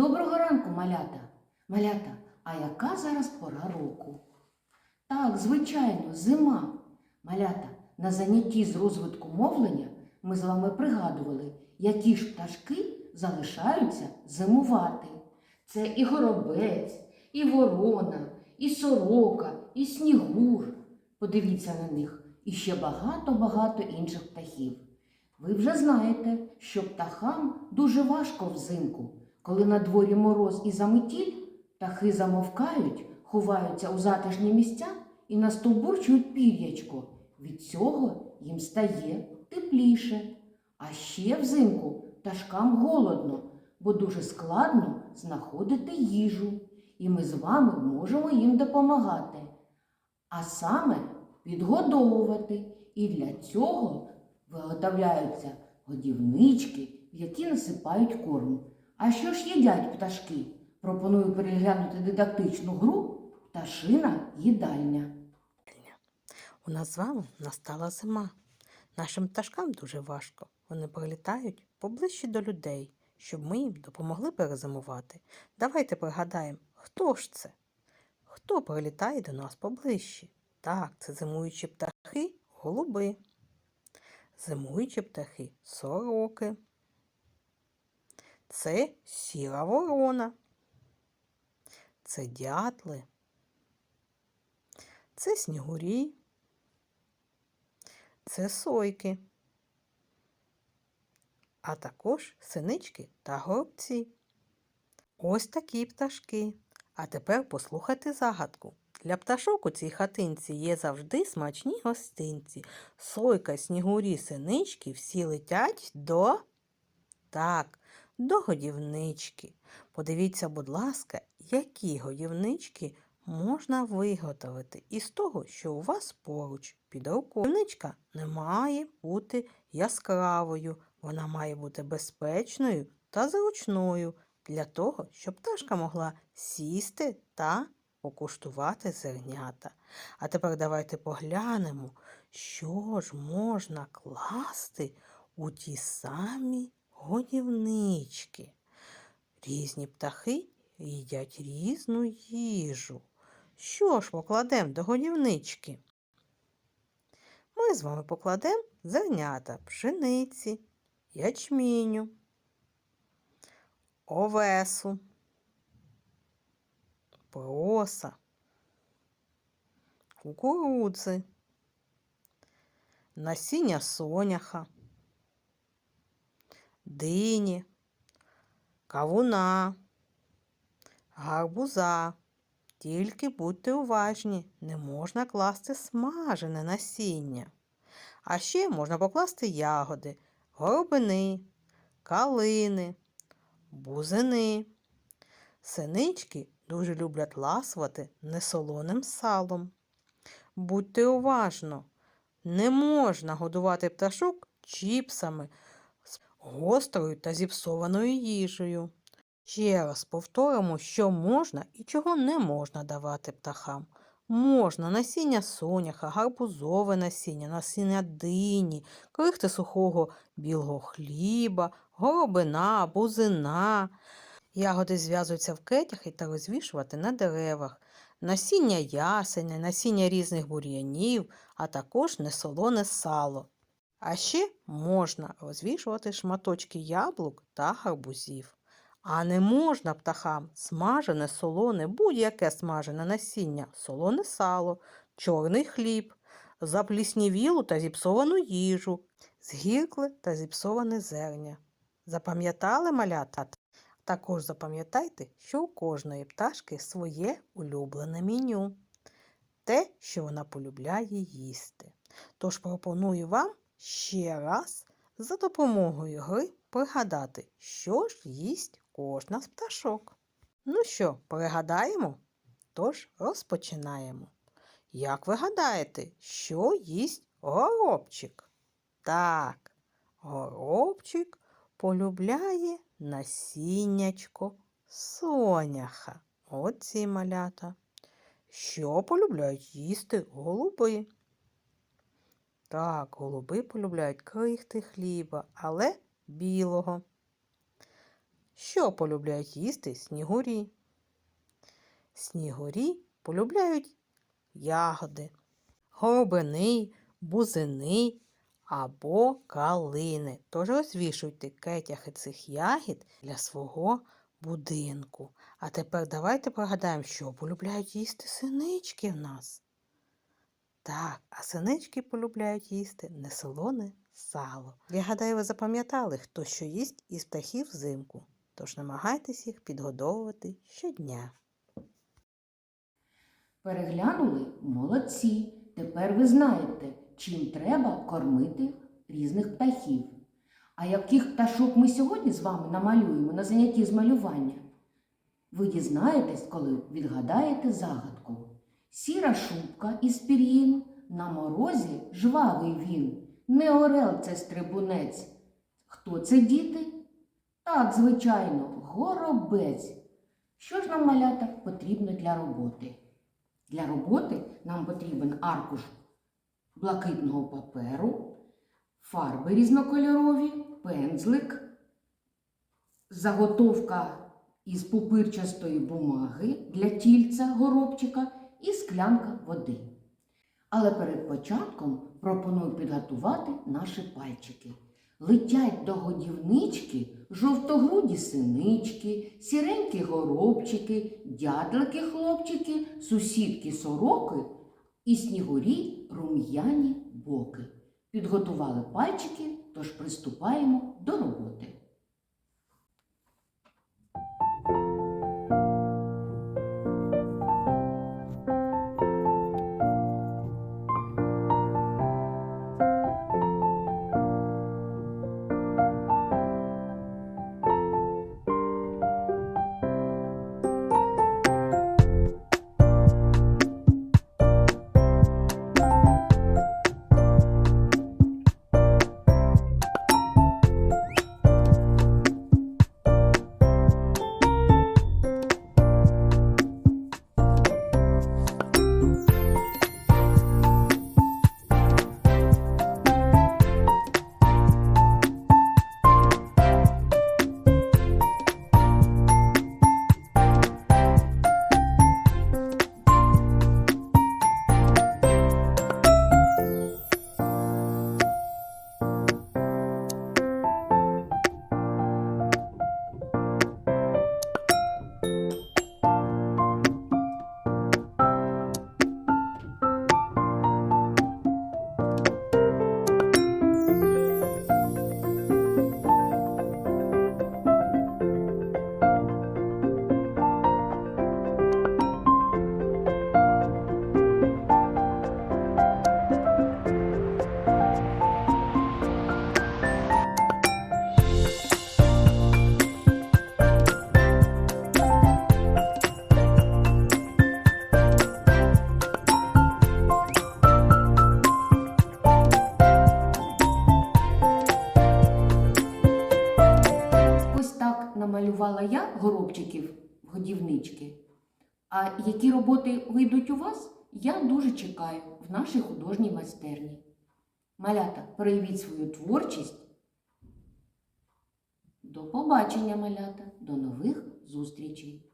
Доброго ранку, малята. Малята, а яка зараз пора року? Так, звичайно, зима. Малята, на занятті з розвитку мовлення ми з вами пригадували, які ж пташки залишаються зимувати. Це і горобець, і ворона, і сорока, і снігур. Подивіться на них, і ще багато-багато інших птахів. Ви вже знаєте, що птахам дуже важко взимку. Коли на дворі мороз і заметіль, птахи замовкають, ховаються у затишні місця і настовбурчують пір'ячко. Від цього їм стає тепліше. А ще взимку пташкам голодно, бо дуже складно знаходити їжу. І ми з вами можемо їм допомагати. А саме підгодовувати. І для цього виготовляються годівнички, в які насипають корм. А що ж їдять пташки? Пропоную переглянути дидактичну гру Пташина їдальня. У нас з вами настала зима. Нашим пташкам дуже важко. Вони прилітають поближче до людей, щоб ми їм допомогли перезимувати. Давайте пригадаємо, хто ж це? Хто прилітає до нас поближче? Так, це зимуючі птахи, голуби. Зимуючі птахи сороки. Це сіра ворона. Це дятли. Це снігурі. Це сойки, а також синички та горобці. Ось такі пташки. А тепер послухайте загадку. Для пташок у цій хатинці є завжди смачні гостинці. Сойка, снігурі, синички всі летять до. Так, до годівнички. Подивіться, будь ласка, які годівнички можна виготовити із того, що у вас поруч під рукою. Годівничка не має бути яскравою, вона має бути безпечною та зручною для того, щоб пташка могла сісти та покуштувати зернята. А тепер давайте поглянемо, що ж можна класти у ті самі годівнички. Різні птахи їдять різну їжу. Що ж покладемо до годівнички? Ми з вами покладемо зернята пшениці, ячміню, овесу, проса, кукурудзи, насіння соняха, дині, кавуна, гарбуза. Тільки будьте уважні, не можна класти смажене насіння. А ще можна покласти ягоди, горобини, калини, бузини. Синички дуже люблять ласувати несолоним салом. Будьте уважно, не можна годувати пташок чіпсами гострою та зіпсованою їжею. Ще раз повторимо, що можна і чого не можна давати птахам. Можна насіння соняха, гарбузове насіння, насіння дині, крихти сухого білого хліба, горобина, бузина. Ягоди зв'язуються в кетях та розвішувати на деревах, насіння ясеня, насіння різних бур'янів, а також несолоне сало. А ще можна розвішувати шматочки яблук та гарбузів. А не можна птахам смажене, солоне, будь-яке смажене насіння, солоне сало, чорний хліб, запліснівілу та зіпсовану їжу, згіркле та зіпсоване зерня. Запам'ятали малята? Також запам'ятайте, що у кожної пташки своє улюблене меню. Те, що вона полюбляє їсти. Тож пропоную вам ще раз за допомогою гри пригадати, що ж їсть кожна з пташок. Ну що, пригадаємо? Тож розпочинаємо. Як ви гадаєте, що їсть горобчик? Так, горобчик полюбляє насіннячко соняха. Оці малята. Що полюбляють їсти голуби? Так, голуби полюбляють крихти хліба, але білого. Що полюбляють їсти снігурі? Снігурі полюбляють ягоди, горобини, бузини або калини. Тож розвішуйте кетяхи цих ягід для свого будинку. А тепер давайте пригадаємо, що полюбляють їсти синички в нас. Так, а синички полюбляють їсти несолоне сало. Я гадаю, ви запам'ятали, хто що їсть із птахів взимку. Тож намагайтесь їх підгодовувати щодня. Переглянули? Молодці. Тепер ви знаєте, чим треба кормити різних птахів. А яких пташок ми сьогодні з вами намалюємо на занятті з малювання? Ви дізнаєтесь, коли відгадаєте загадку. Сіра шубка із пір'їн, на морозі жвавий він. Не орел це стрибунець. Хто це діти? Так, звичайно, горобець. Що ж нам малята потрібно для роботи? Для роботи нам потрібен аркуш блакитного паперу, фарби різнокольорові, пензлик, заготовка із пупирчастої бумаги для тільця горобчика і склянка води. Але перед початком пропоную підготувати наші пальчики. Летять до годівнички жовтогруді синички, сіренькі горобчики, дятлики хлопчики, сусідки сороки і снігурі рум'яні боки. Підготували пальчики, тож приступаємо до роботи. Годівнички. А які роботи вийдуть у вас, я дуже чекаю в нашій художній майстерні. Малята, проявіть свою творчість. До побачення, малята, до нових зустрічей!